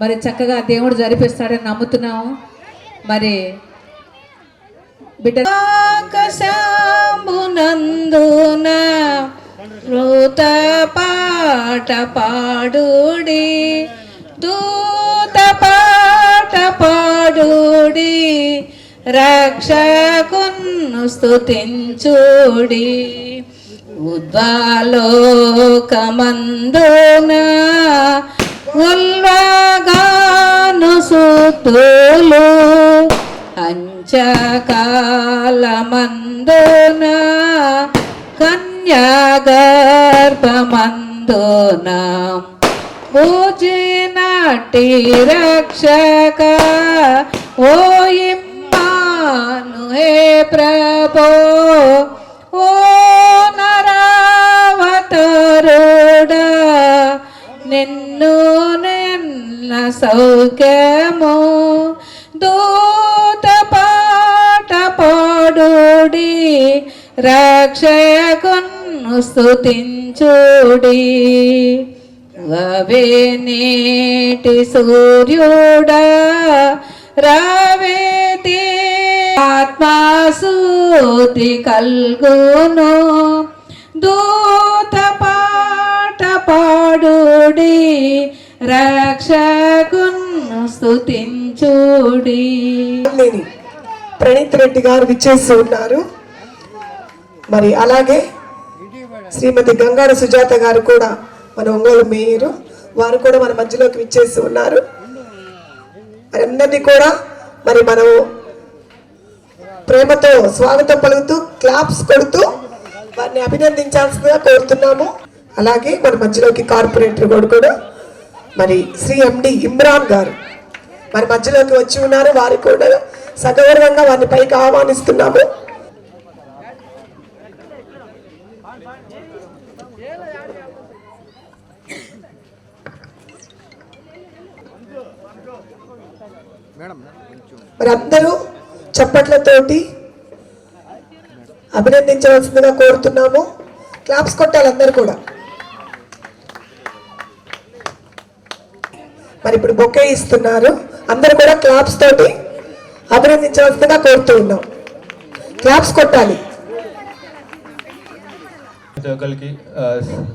మరి చక్కగా దేవుడు జరిపిస్తాడని నమ్ముతున్నాము. మరి బిడ్డ ఆకాశంబునందున మృత పాట పాడుడి దూత పాట పాడుడి రక్షకును స్థుతించుడి ఉద్వాలోకమందున ఉల్వగాను సుతులు అంచకాలమందున కన్యాగర్భమందున. పూజినటి రక్షక ఓ ఇమ్మాను హే ప్రభో ఓ నరావతరో. నిన్ను నిన్న సౌఖ్యము దూత పాట పాడుడి రక్షకును స్థుతించుడి అవే నేటి సూర్యుడా రావేతి ఆత్మాసూతి కల్గును. దూత పా పాడుడి రక్షకును స్థుతించుడి ప్రణీత్ రెడ్డి గారు విచ్చేసి ఉన్నారు. మరి అలాగే శ్రీమతి గంగాడ సుజాత గారు కూడా మన ఒంగోలు మేయరు. వారు కూడా మన మధ్యలోకి విచ్చేసి ఉన్నారు. మరి అందరినీ కూడా మరి మనం ప్రేమతో స్వాగతం పలుకుతూ క్లాప్స్ కొడుతూ వారిని అభినందించాల్సిందిగా కోరుతున్నాము. అలాగే మన మధ్యలోకి కార్పొరేటర్ కూడా కూడా మరి శ్రీ ఎండి ఇమ్రాన్ గారు. మరి మధ్యలోకి వచ్చి ఉన్నారు వారు కూడా సగౌరవంగా వారిని పైకి ఆహ్వానిస్తున్నాము. మరి అందరూ చప్పట్లతోటి అభినందించవలసిందిగా కోరుతున్నాము. క్లాప్స్ కొట్టాలి అందరు కూడా. మరి ఇప్పుడు బొకే ఇస్తున్నారు. అందరూ కూడా క్లాప్స్ తోటి అభినందించవలసిందిగా కోరుతూ ఉన్నాం. క్లాప్స్ కొట్టాలి. ప్రతి ఒక్కరికి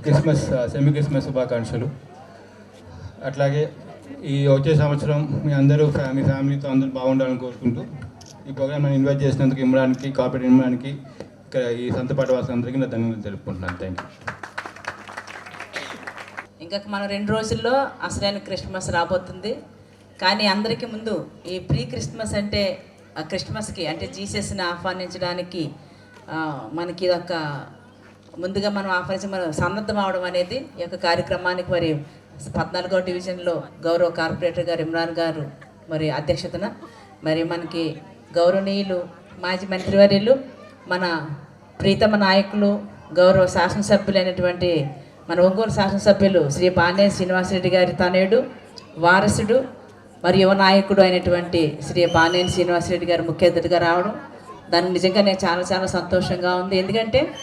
క్రిస్మస్ సెమీ క్రిస్మస్ శుభాకాంక్షలు. అట్లాగే ఈ వచ్చే సంవత్సరం మీ అందరూ మీ ఫ్యామిలీతో అందరూ బాగుండాలని కోరుకుంటూ ఈ ప్రోగ్రామ్ ఇన్వైట్ చేసినందుకు ఇవ్వడానికి కాపీ ఇవ్వడానికి ఇక్కడ ఈ సంతపాటి వాసులందరికీ నా ధన్యవాదాలు తెలుపుకుంటున్నాను. థ్యాంక్ యూ ఇంకా మనం రెండు రోజుల్లో అసలైన క్రిస్మస్ రాబోతుంది. కానీ అందరికీ ముందు ఈ ప్రీ క్రిస్మస్ అంటే ఆ క్రిస్మస్కి అంటే జీసస్ని ఆహ్వానించడానికి మనకి ఇదొక ముందుగా మనం ఆహ్వానించి మనం సన్నద్ధం అవడం అనేది ఈ యొక్క కార్యక్రమానికి మరి పద్నాలుగో డివిజన్లో గౌరవ కార్పొరేటర్ గారు ఇమ్రాన్ గారు మరి అధ్యక్షతన మరి మనకి గౌరవనీయులు మాజీ మంత్రివర్యులు మన ప్రీతమ నాయకులు గౌరవ శాసనసభ్యులైనటువంటి మన ఒంగోలు శాసనసభ్యులు శ్రీ పాండే శ్రీనివాసరెడ్డి గారి తనయుడు వారసుడు మరి యువ నాయకుడు అయినటువంటి శ్రీ పానేని శ్రీనివాసరెడ్డి గారు ముఖ్య అతిథిగా రావడం. దాన్ని నిజంగా నేను చాలా చాలా సంతోషంగా ఉంది. ఎందుకంటే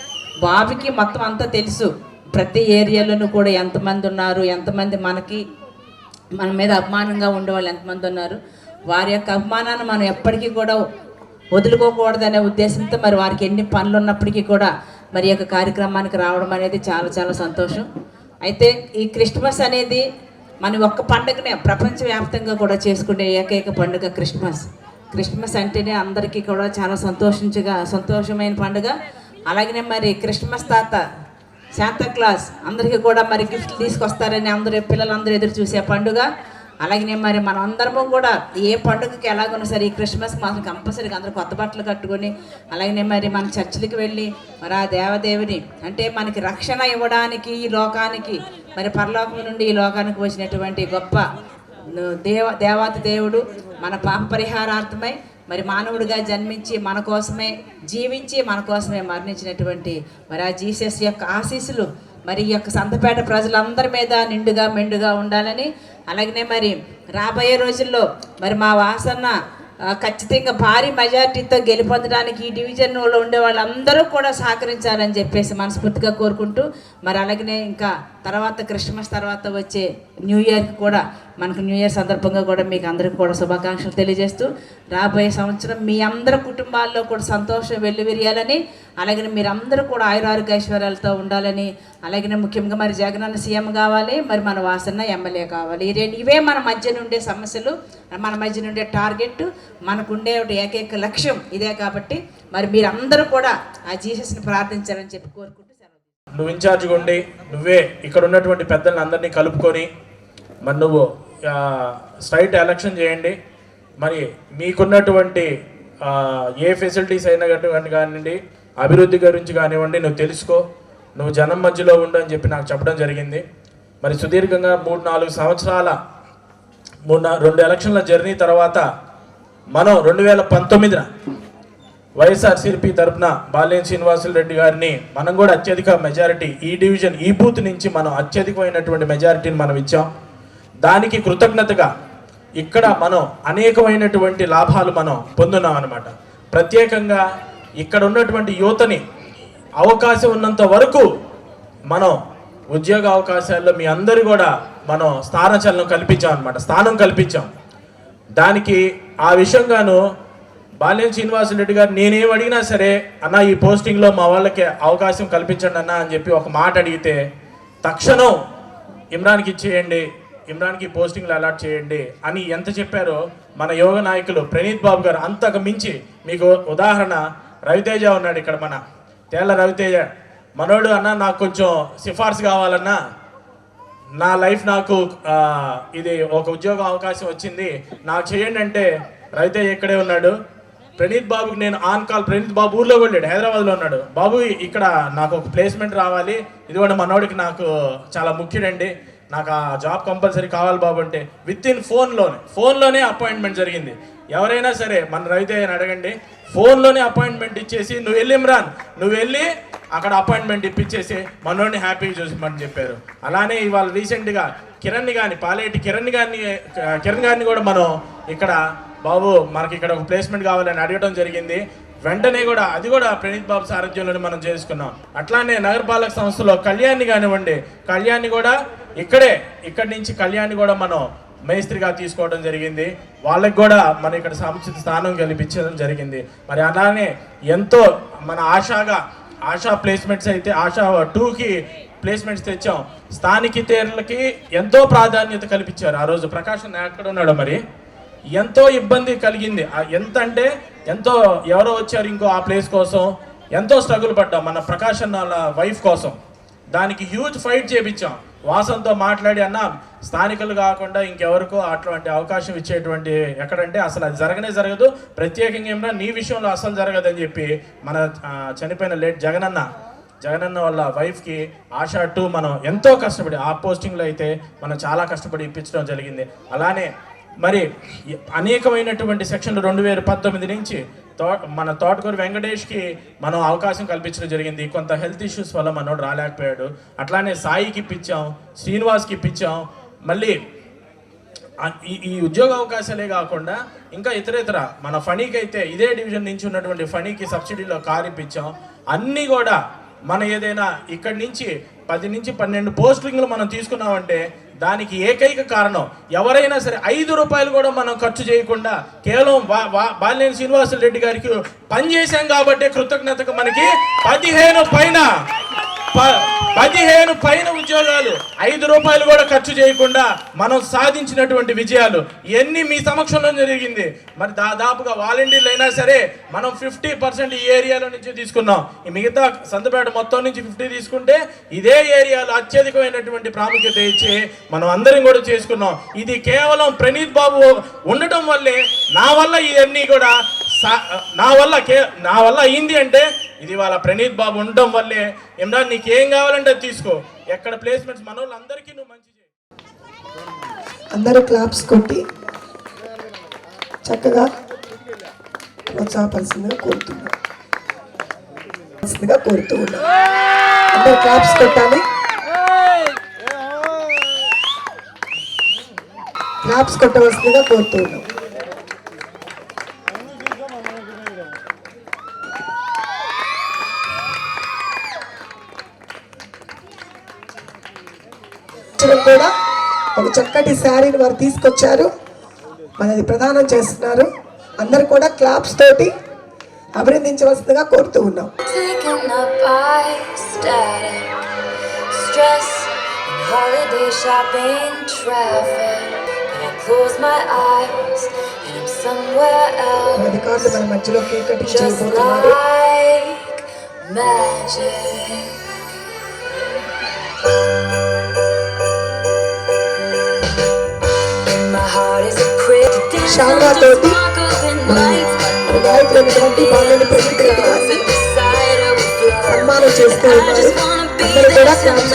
బాబుకి మొత్తం అంతా తెలుసు. ప్రతి ఏరియాలోనూ కూడా ఎంతమంది ఉన్నారు ఎంతమంది మనకి మన మీద అభిమానంగా ఉండేవాళ్ళు ఎంతమంది ఉన్నారు. వారి యొక్క అభిమానాన్ని మనం ఎప్పటికీ కూడా వదులుకోకూడదనే ఉద్దేశంతో మరి వారికి ఎన్ని పనులు ఉన్నప్పటికీ కూడా మరి యొక్క కార్యక్రమానికి రావడం అనేది చాలా చాలా సంతోషం. అయితే ఈ క్రిస్మస్ అనేది మన ఒక్క పండుగనే ప్రపంచవ్యాప్తంగా కూడా చేసుకునే ఏకైక పండుగ క్రిస్మస్. క్రిస్మస్ అంటేనే అందరికీ కూడా చాలా సంతోషించగా సంతోషమైన పండుగ. అలాగనే మరి క్రిస్మస్ తాత శాంతా క్లాస్ అందరికీ కూడా మరి గిఫ్ట్లు తీసుకొస్తారని అందరూ పిల్లలందరూ ఎదురు చూసే పండుగ. అలాగనే మరి మనం అందరము కూడా ఏ పండుగకి ఎలాగున్నా సరే ఈ క్రిస్మస్ మాత్రం కంపల్సరీగా అందరూ కొత్త బట్టలు కట్టుకొని అలాగనే మరి మన చర్చిలకు వెళ్ళి మరి ఆ దేవదేవిని అంటే మనకి రక్షణ ఇవ్వడానికి ఈ లోకానికి మరి పరలోకం నుండి ఈ లోకానికి వచ్చినటువంటి గొప్ప దేవ దేవాతి దేవుడు మన పాప పరిహారార్థమై మరి మానవుడిగా జన్మించి మన కోసమే జీవించి మన కోసమే మరణించినటువంటి మరి ఆ జీసస్ యొక్క ఆశీస్సులు మరి ఈ యొక్క సంతపేట ప్రజలందరి మీద నిండుగా మెండుగా ఉండాలని అలాగనే మరి రాబోయే రోజుల్లో మరి మా వాసన్న ఖచ్చితంగా భారీ మెజార్టీతో గెలుపొందడానికి ఈ డివిజన్లో ఉండే వాళ్ళందరూ కూడా సహకరించాలని చెప్పేసి మనస్ఫూర్తిగా కోరుకుంటూ మరి అలాగనే ఇంకా తర్వాత క్రిస్మస్ తర్వాత వచ్చే న్యూ ఇయర్కి కూడా మనకు న్యూ ఇయర్ సందర్భంగా కూడా మీకు అందరికీ కూడా శుభాకాంక్షలు తెలియజేస్తూ రాబోయే సంవత్సరం మీ అందరి కుటుంబాల్లో కూడా సంతోషం వెల్లువిరియాలని అలాగే మీరందరూ కూడా ఆయురారోగ్య ఐశ్వర్యాలతో ఉండాలని అలాగే ముఖ్యంగా మరి జగనన్న సీఎం కావాలి మరి మన వాసన ఎమ్మెల్యే కావాలి. ఇవే మన మధ్య నుండే సమస్యలు మన మధ్య నుండే టార్గెట్ మనకుండే ఒకటి ఏకైక లక్ష్యం ఇదే కాబట్టి మరి మీరందరూ కూడా ఆ జీసస్ని ప్రార్థించాలని చెప్పి కోరుకుంటున్నాను నువ్వు ఇన్ఛార్జ్గా ఉండి నువ్వే ఇక్కడ ఉన్నటువంటి పెద్దల్ని అందరినీ కలుపుకొని మరి నువ్వు స్ట్రైట్ ఎలక్షన్ చేయండి. మరి మీకున్నటువంటి ఏ ఫెసిలిటీస్ అయినా కానివ్వండి అభివృద్ధి గురించి కానివ్వండి నువ్వు తెలుసుకో. నువ్వు జనం మధ్యలో ఉండు అని చెప్పి నాకు చెప్పడం జరిగింది. మరి సుదీర్ఘంగా మూడు నాలుగు సంవత్సరాల మూడు రెండు ఎలక్షన్ల జర్నీ తర్వాత మనం రెండు వేల పంతొమ్మిదిన వైఎస్ఆర్సీపీ తరఫున బాలేని శ్రీనివాసులు రెడ్డి గారిని మనం కూడా అత్యధిక మెజారిటీ ఈ డివిజన్ ఈ బూత్ నుంచి మనం అత్యధికమైనటువంటి మెజారిటీని మనం ఇచ్చాం. దానికి కృతజ్ఞతగా ఇక్కడ మనం అనేకమైనటువంటి లాభాలు మనం పొందున్నాం అనమాట ప్రత్యేకంగా ఇక్కడ ఉన్నటువంటి యువతని అవకాశం ఉన్నంత వరకు మనం ఉద్యోగ అవకాశాల్లో మీ అందరూ కూడా మనం స్థానచలనం కల్పించాం అనమాట స్థానం కల్పించాం. దానికి ఆ విషయంగాను బాల్యం శ్రీనివాసరెడ్డి గారు నేనేం అడిగినా సరే అన్న ఈ పోస్టింగ్లో మా వాళ్ళకి అవకాశం కల్పించండి అన్న అని చెప్పి ఒక మాట అడిగితే తక్షణం ఇమ్రాన్కి ఇచ్చేయండి ఇమ్రాన్కి పోస్టింగ్లు అలాట్ చేయండి అని ఎంత చెప్పారో మన యోగ నాయకులు ప్రణీత్ బాబు గారు అంతకు మించి మీకు ఉదాహరణ రవితేజ ఉన్నాడు ఇక్కడ మన తేళ్ళ రవితేజ. మనోడు అన్న నాకు కొంచెం సిఫార్సు కావాలన్నా నా లైఫ్ నాకు ఇది ఒక ఉద్యోగ అవకాశం వచ్చింది నాకు చేయండి అంటే రవితేజ ఇక్కడే ఉన్నాడు. ప్రణీత్ బాబుకి నేను ఆన్ కాల్ ప్రణీత్ బాబు ఊర్లో వెళ్ళాడు హైదరాబాద్లో ఉన్నాడు. బాబు ఇక్కడ నాకు ఒక ప్లేస్మెంట్ రావాలి. ఇదిగోండి మనోడికి నాకు చాలా ముఖ్యుడండి. నాకు ఆ జాబ్ కంపల్సరీ కావాలి బాబు అంటే విత్ ఇన్ ఫోన్లోనే ఫోన్లోనే అపాయింట్మెంట్ జరిగింది. ఎవరైనా సరే మన రైతే అని అడగండి ఫోన్లోనే అపాయింట్మెంట్ ఇచ్చేసి నువ్వు వెళ్ళి ఇమ్రాన్ నువ్వు వెళ్ళి అక్కడ అపాయింట్మెంట్ ఇప్పించేసి మనోడిని హ్యాపీగా చూసిమని చెప్పారు. అలానే ఇవాళ రీసెంట్గా కిరణ్ కానీ పాలేటి కిరణ్ గారిని కిరణ్ గారిని కూడా మనం ఇక్కడ బాబు మనకి ఇక్కడ ఒక ప్లేస్మెంట్ కావాలని అడగడం జరిగింది. వెంటనే కూడా అది కూడా ప్రణీత్ బాబు సారథ్యంలోనే మనం చేసుకున్నాం. అట్లానే నగరపాలక సంస్థలో కళ్యాణ్ని కానివ్వండి కళ్యాణ్ని కూడా ఇక్కడే ఇక్కడి నుంచి కళ్యాణ్ని కూడా మనం మేస్త్రిగా తీసుకోవడం జరిగింది. వాళ్ళకి కూడా మన ఇక్కడ సముచిత స్థానం కల్పించడం జరిగింది. మరి అలానే ఎంతో మన ఆశాగా ఆశా ప్లేస్మెంట్స్ అయితే ఆశా టూకి ప్లేస్మెంట్స్ తెచ్చాం. స్థానికేతరులకి ఎంతో ప్రాధాన్యత కల్పించారు. ఆ రోజు ప్రకాశం ఎక్కడ ఉన్నాడో మరి? ఎంతో ఇబ్బంది కలిగింది. ఎంత అంటే ఎంతో ఎవరో వచ్చారు ఇంకో ఆ ప్లేస్ కోసం. ఎంతో స్ట్రగుల్ పడ్డాం మన ప్రకాశం వాళ్ళ వైఫ్ కోసం. దానికి హ్యూజ్ ఫైట్ చేపించాం. వాసంతో మాట్లాడి అన్న స్థానికులు కాకుండా ఇంకెవరికో అటువంటి అవకాశం ఇచ్చేటువంటి ఎక్కడంటే అసలు అది జరగనే జరగదు. ప్రత్యేకంగా ఏమన్నా నీ విషయంలో అసలు జరగదని చెప్పి మన చనిపోయిన లేట్ జగనన్న జగనన్న వాళ్ళ వైఫ్కి ఆశా టూ మనం ఎంతో కష్టపడి ఆ పోస్టింగ్లో అయితే మనం చాలా కష్టపడి ఇప్పించడం జరిగింది. అలానే మరి అనేకమైనటువంటి సెక్షన్లు రెండు వేల పంతొమ్మిది నుంచి తో మన తోటకూరు వెంకటేష్కి మనం అవకాశం కల్పించడం జరిగింది. కొంత హెల్త్ ఇష్యూస్ వల్ల మనోడు రాలేకపోయాడు. అట్లానే సాయికి ఇప్పించాం శ్రీనివాస్కి ఇప్పించాం. మళ్ళీ ఈ ఈ ఉద్యోగ అవకాశాలే కాకుండా ఇంకా ఇతర ఇతర మన ఫణీకి అయితే ఇదే డివిజన్ నుంచి ఉన్నటువంటి ఫణీకి సబ్సిడీలో కారు ఇప్పించాం. అన్నీ కూడా మన ఏదైనా ఇక్కడి నుంచి పది నుంచి పన్నెండు పోస్టింగ్లు మనం తీసుకున్నామంటే దానికి ఏకైక కారణం ఎవరైనా సరే ఐదు రూపాయలు కూడా మనం ఖర్చు చేయకుండా కేవలం బాలినేని శ్రీనివాసులు రెడ్డి గారికి పనిచేశాం కాబట్టి కృతజ్ఞతకు మనకి పదిహేను పైన. పదిహేను పైన ఉద్యోగాలు ఐదు రూపాయలు కూడా ఖర్చు చేయకుండా మనం సాధించినటువంటి విజయాలు ఎన్ని మీ సమక్షంలో జరిగింది? మరి దాదాపుగా వాలంటీర్లు అయినా సరే మనం ఫిఫ్టీ పర్సెంట్ ఈ ఏరియాలో నుంచి తీసుకున్నాం. ఈ మిగతా సంతపేట మొత్తం నుంచి ఫిఫ్టీ తీసుకుంటే ఇదే ఏరియాలో అత్యధికమైనటువంటి ప్రాముఖ్యత ఇచ్చి మనం అందరం కూడా చేసుకున్నాం. ఇది కేవలం ప్రణీత్ బాబు ఉండటం వల్లే నా వల్ల ఇవన్నీ కూడా నా వల్ల కే నా వల్ల అయింది అంటే ఇది వాళ్ళ ప్రణీత్ బాబు ఉండటం వల్లే. ఇమ్రాన్ నీకు ఏం కావాలంటే అది తీసుకో. ఎక్కడ ప్లేస్మెంట్స్ మన వాళ్ళందరికీ నువ్వు మంచి అందరూ క్లాప్స్ కొట్టి చక్కగా ప్రోత్సాహపరిసిందిగా కోరుతున్నా. కోరుతూ ఉన్నా. అందరూ క్లాప్స్ కొట్టాలి. క్లాప్స్ కొట్టవలసిందిగా కోరుతూ ఉన్నాం. ఒక చక్కటి శారీని వారు తీసుకొచ్చారు మనది ప్రదానం చేస్తున్నారు అందరు కూడా క్లాప్స్ తోటి అభినందించవలసిందిగా కోరుతూ ఉన్నాం Holiday shopping traffic And I close my eyes And I'm somewhere else Just like magic శాఖతోటి నాయకులైనటువంటి వాళ్ళని ప్రెసిడెంట్గా సన్మానం చేస్తూ ఉన్నారు అందరూ కూడా క్యాంప్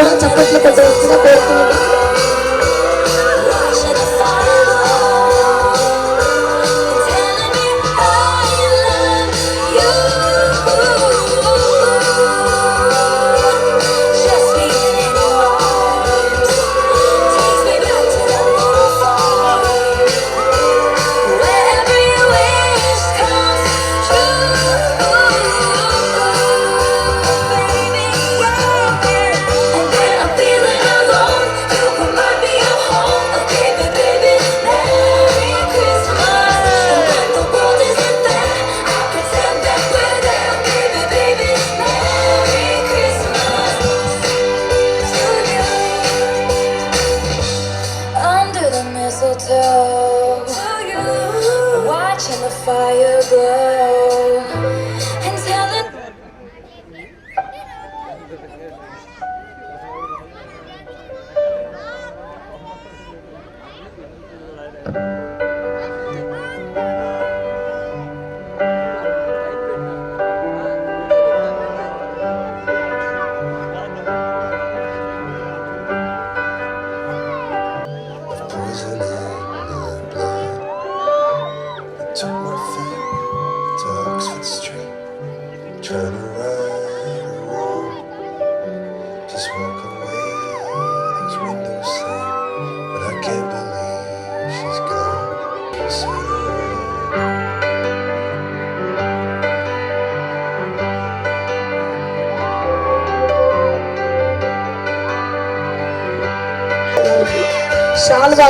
కొంచెం చప్పట్లు కొట్టవచ్చుగా కోరుతున్నాను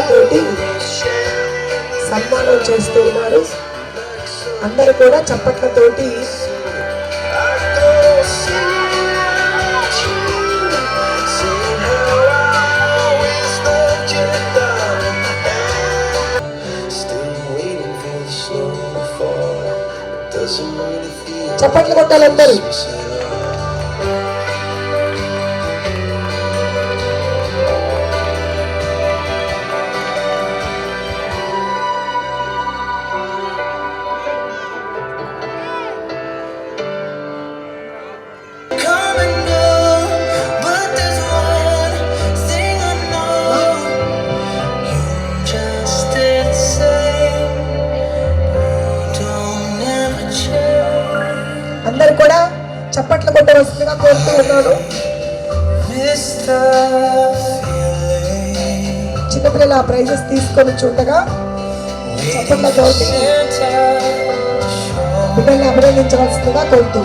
తోటి సన్మానం చేస్తూ ఉన్నారు. అందరూ కూడా చప్పట్లతోటి చప్పట్లు కొట్టాలందరూ చిన్నపిల్లలు ఆ ప్రైజెస్ తీసుకొని చూడగా చెప్పండి బిడ్డల్ని అభినందించవలసిందిగా కోరుతూ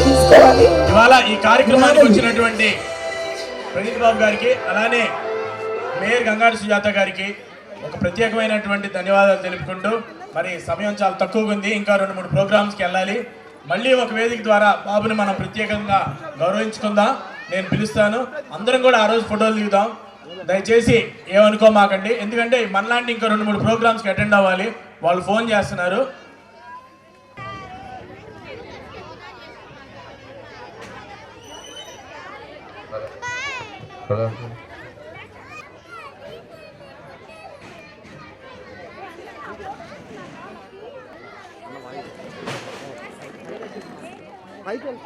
తీసుకోవాలి ఇవాళ ఈ కార్యక్రమానికి వచ్చినటువంటి ప్రణీత్ బాబు గారికి అలానే మేయర్ గంగాడి సుజాత గారికి ఒక ప్రత్యేకమైనటువంటి ధన్యవాదాలు తెలుపుకుంటూ మరి సమయం చాలా తక్కువగా ఉంది. ఇంకా రెండు మూడు ప్రోగ్రామ్స్కి వెళ్ళాలి. మళ్ళీ ఒక వేదిక ద్వారా బాబుని మనం ప్రత్యేకంగా గౌరవించుకుందాం. నేను పిలుస్తాను. అందరం కూడా ఆ రోజు ఫోటోలు దిగుదాం. దయచేసి ఏమనుకోమాకండి. ఎందుకంటే మనలాంటి ఇంకా రెండు మూడు ప్రోగ్రామ్స్కి అటెండ్ అవ్వాలి. వాళ్ళు ఫోన్ చేస్తున్నారు. ಹೈಕಲ್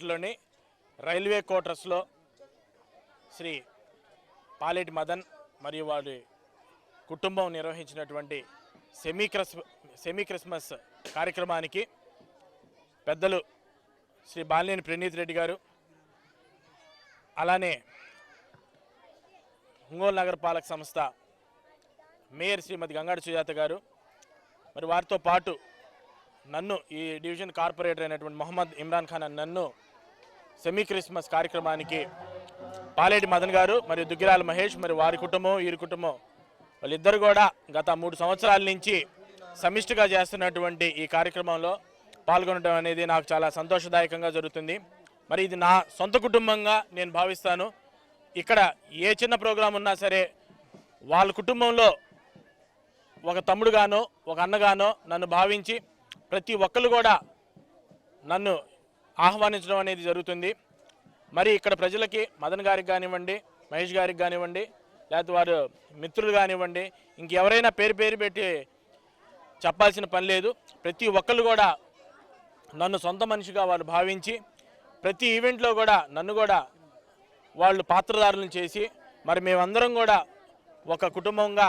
సంతపేటలోని రైల్వే క్వార్టర్స్లో శ్రీ పాలేటి మదన్ మరియు వారి కుటుంబం నిర్వహించినటువంటి సెమీ క్రిస్ సెమీ క్రిస్మస్ కార్యక్రమానికి పెద్దలు శ్రీ బాలినేని ప్రణీత్ రెడ్డి గారు అలానే ఒంగోలు నగరపాలక సంస్థ మేయర్ శ్రీమతి గంగాడి సుజాత గారు మరి వారితో పాటు నన్ను ఈ డివిజన్ కార్పొరేటర్ అయినటువంటి మొహమ్మద్ ఇమ్రాన్ ఖాన్ నన్ను సెమీ క్రిస్మస్ కార్యక్రమానికి పాలేటి మదన్ గారు మరియు దుగ్గిరాల మహేష్ మరి వారి కుటుంబం వీరి కుటుంబం వాళ్ళిద్దరు కూడా గత మూడు సంవత్సరాల నుంచి సమిష్టిగా చేస్తున్నటువంటి ఈ కార్యక్రమంలో పాల్గొనడం అనేది నాకు చాలా సంతోషదాయకంగా జరుగుతుంది. మరి ఇది నా సొంత కుటుంబంగా నేను భావిస్తాను. ఇక్కడ ఏ చిన్న ప్రోగ్రాం ఉన్నా సరే వాళ్ళ కుటుంబంలో ఒక తమ్ముడుగానో ఒక అన్నగానో నన్ను భావించి ప్రతి ఒక్కరు కూడా నన్ను ఆహ్వానించడం అనేది జరుగుతుంది. మరి ఇక్కడ ప్రజలకి మదన్ గారికి కానివ్వండి మహేష్ గారికి కానివ్వండి లేకపోతే వారు మిత్రులు కానివ్వండి ఇంకెవరైనా పేరు పేరు పెట్టి చెప్పాల్సిన పని లేదు. ప్రతి ఒక్కరు కూడా నన్ను సొంత మనిషిగా వాళ్ళు భావించి ప్రతి ఈవెంట్లో కూడా నన్ను కూడా వాళ్ళు పాత్రధారులను చేసి మరి మేమందరం కూడా ఒక కుటుంబంగా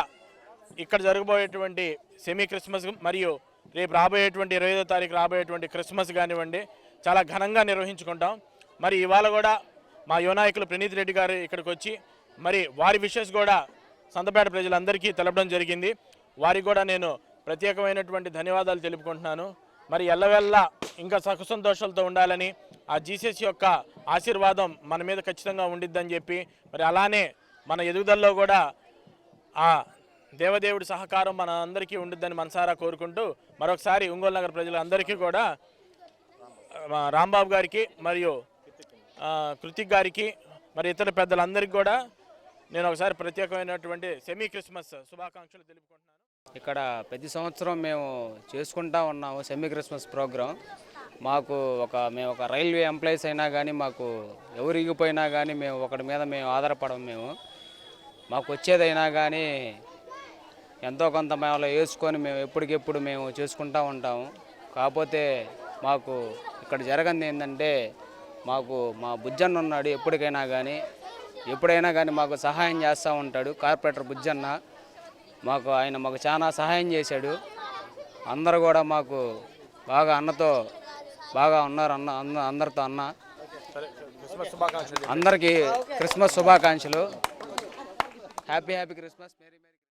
ఇక్కడ జరగబోయేటువంటి సెమీ క్రిస్మస్ మరియు రేపు రాబోయేటువంటి ఇరవై ఐదో తారీఖు రాబోయేటువంటి క్రిస్మస్ కానివ్వండి చాలా ఘనంగా నిర్వహించుకుంటాం. మరి ఇవాళ కూడా మా యువనాయకులు ప్రణీత్ రెడ్డి గారు ఇక్కడికి వచ్చి మరి వారి విషెస్ కూడా సంతపేట ప్రజలందరికీ తెలపడం జరిగింది. వారికి కూడా నేను ప్రత్యేకమైనటువంటి ధన్యవాదాలు తెలుపుకుంటున్నాను. మరి ఎల్లవెల్లా ఇంకా సుఖ సంతోషాలతో ఉండాలని ఆ జీసస్ యొక్క ఆశీర్వాదం మన మీద ఖచ్చితంగా ఉండిద్దని చెప్పి మరి అలానే మన ఎదుగుదలలో కూడా ఆ దేవదేవుడి సహకారం మన అందరికీ ఉండిద్దని మనసారా కోరుకుంటూ మరొకసారి ఒంగోలు నగర ప్రజలందరికీ కూడా రాంబాబు గారికి మరియు కృతిక్ గారికి మరి ఇతర పెద్దలందరికీ కూడా నేను ఒకసారి ప్రత్యేకమైనటువంటి సెమీ క్రిస్మస్ శుభాకాంక్షలు తెలుపుకుంటున్నాను. ఇక్కడ ప్రతి సంవత్సరం మేము చేసుకుంటా ఉన్నాము సెమీ క్రిస్మస్ ప్రోగ్రాం మాకు ఒక మేము ఒక రైల్వే ఎంప్లాయీస్ అయినా కానీ మాకు ఎవరు ఇగిపోయినా కానీ మేము ఒకటి మీద మేము ఆధారపడము మేము. మాకు వచ్చేదైనా కానీ ఎంతో కొంత మేము వేసుకొని మేము ఎప్పటికెప్పుడు మేము చేసుకుంటూ ఉంటాము. కాకపోతే మాకు ఇక్కడ జరగంది ఏంటంటే మాకు మా బుజ్జన్న ఉన్నాడు ఎప్పటికైనా కానీ ఎప్పుడైనా కానీ మాకు సహాయం చేస్తూ ఉంటాడు. కార్పొరేటర్ బుజ్జన్న మాకు ఆయన మాకు చాలా సహాయం చేశాడు. అందరు కూడా మాకు బాగా అన్నతో బాగా ఉన్నారు అన్న అన్న అందరితో అన్న. అందరికీ క్రిస్మస్ శుభాకాంక్షలు. Happy happy Christmas. మేరీ.